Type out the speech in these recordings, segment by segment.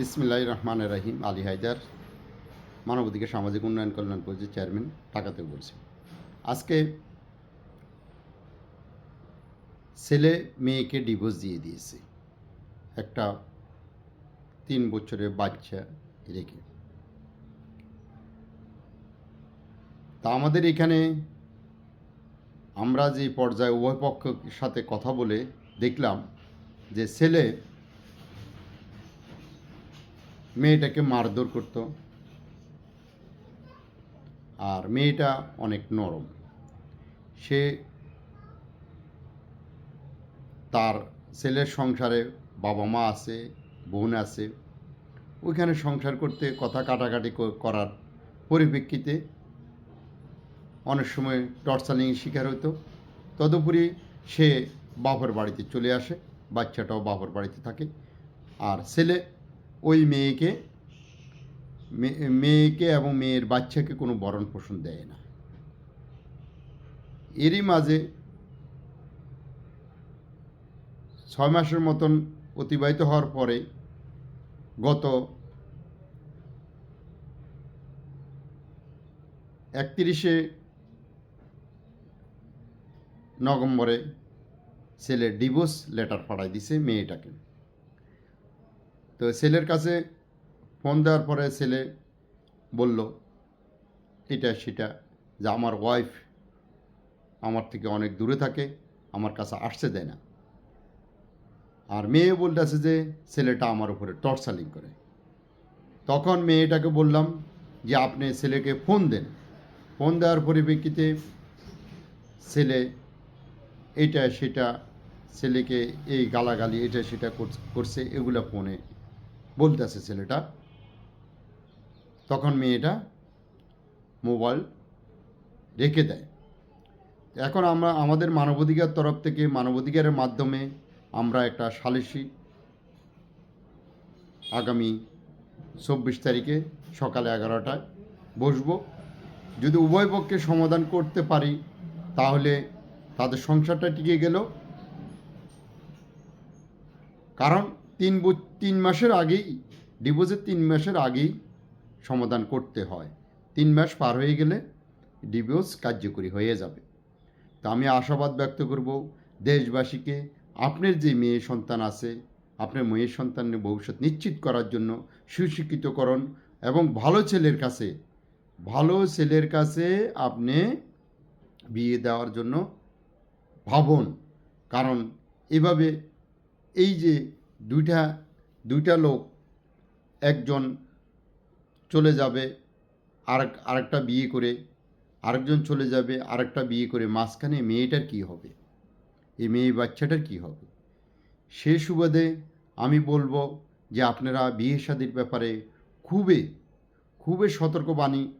বিসমিল্লাহ রহমান রাহিম, আলী হায়দার মানবাধিকার সামাজিক উন্নয়ন কল্যাণ পরিষদের চেয়ারম্যান টাকাতে বলছি। আজকে ছেলে মেয়েকে ডিভোর্স দিয়ে দিয়েছে। একটা তিন বছরের বাচ্চা রেখে। তা আমাদের এখানে আমরা যে পর্যায়ে উভয় পক্ষের সাথে কথা বলে দেখলাম যে ছেলে মেয়েটাকে মারধর করত। আর মেয়েটা অনেক নরম। সে তার ছেলের সংসারে বাবা মা আছে, বোন আছে। ওইখানে সংসার করতে কথা কাটাকাটি করার পরিপ্রেক্ষিতে অনেক সময় টর্চারিংয়ের শিকার হতো তদুপরি সে বাপের বাড়িতে চলে আসে, বাচ্চাটাও বাপের বাড়িতে থাকে। আর ছেলে ওই মেয়েকে মেয়েকে এবং মেয়ের বাচ্চাকে কোনো বরণ পোষণ দেয় না। এরই মাঝে ছয় মাসের মতন অতিবাহিত হওয়ার পরে গত একত্রিশে নভেম্বরে ছেলে ডিভোর্স লেটার পাঠাই দিছে মেয়েটাকে। তো ছেলের কাছে ফোন দেওয়ার পরে ছেলে বলল, এটা সেটা, যে আমার ওয়াইফ আমার থেকে অনেক দূরে থাকে, আমার কাছে আসতে দেয় না। আর মেয়ে বলতেছে যে, ছেলেটা আমার উপরে টর্চালিং করে। তখন মেয়েটাকে বললাম যে, আপনি ছেলেকে ফোন দেন। ফোন দেওয়ার পরিপ্রেক্ষিতে ছেলে, এটা সেটা, ছেলেকে এই গালাগালি, এটা সেটা করছ- এগুলো ফোনে বলতেছে ছেলেটা। তখন মেয়েটা মোবাইল রেখে দেয়। এখন আমরা, আমাদের মানবাধিকার তরফ থেকে, মানবাধিকারের মাধ্যমে আমরা একটা সালিসি আগামী চব্বিশ তারিখে সকালে এগারোটায় বসবো। যদি উভয় পক্ষে সমাধান করতে পারি, তাহলে তাদের সংসারটা টিকে গেল। কারণ তিন তিন মাসের আগেই ডিভোর্সের তিন মাসের আগেই সমাধান করতে হয়। তিন মাস পার হয়ে গেলে ডিভোর্স কার্যকরী হয়ে যাবে। তা আমি আশাবাদ ব্যক্ত করব, দেশবাসীকে আপনার যে মেয়ে সন্তান আছে, আপনার মেয়ের সন্তানের ভবিষ্যৎ নিশ্চিত করার জন্য সুশিক্ষিতকরণ এবং ভালো ছেলের কাছে, ভালো ছেলের কাছে আপনি বিয়ে দেওয়ার জন্য ভাবুন। কারণ এভাবে এই যে দুইটা দুইটা লোক একজন চলে যাবে আরেক, আরেকটা বিয়ে করে, আরেকজন চলে যাবে আরেকটা বিয়ে করে, মাঝখানে মেয়েটার কি হবে? এই মেয়ে বাচ্চাটার কি হবে? সে সুবাদে আমি বলব যে আপনারা বিয়ে শাদির ব্যাপারে খুবই খুবই সতর্কবাণী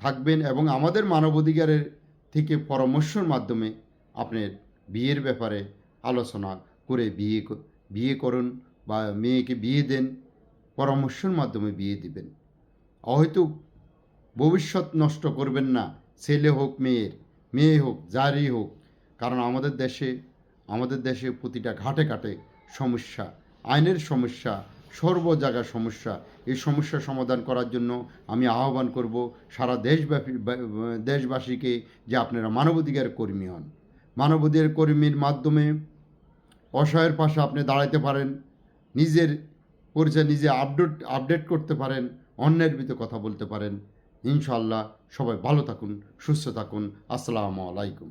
থাকবেন এবং আমাদের মানবাধিকারের থেকে পরামর্শের মাধ্যমে আপনার বিয়ের ব্যাপারে আলোচনা করে বিয়ে বিয়ে করুন বা মেয়েকে বিয়ে দেন, পরামর্শের মাধ্যমে বিয়ে দিবেন। হয়তো ভবিষ্যৎ নষ্ট করবেন না, ছেলে হোক, মেয়ের, মেয়ে হোক, যারই হোক। কারণ আমাদের দেশে আমাদের দেশে প্রতিটা ঘাটে ঘাটে সমস্যা, আইনের সমস্যা, সর্ব জায়গার সমস্যা। এই সমস্যা সমাধান করার জন্য আমি আহ্বান করব সারা দেশব্যাপী দেশবাসীকে যে আপনারা মানবাধিকার কর্মী হন। মানবাধিকার কর্মীর মাধ্যমে অসহায়ের পাশে আপনি দাঁড়াতে পারেন, নিজের পরিচয় নিজে আপডেট আপডেট করতে পারেন, অন্যের ভিতরে কথা বলতে পারেন। ইনশাল্লাহ সবাই ভালো থাকুন, সুস্থ থাকুন। আসসালামু আলাইকুম।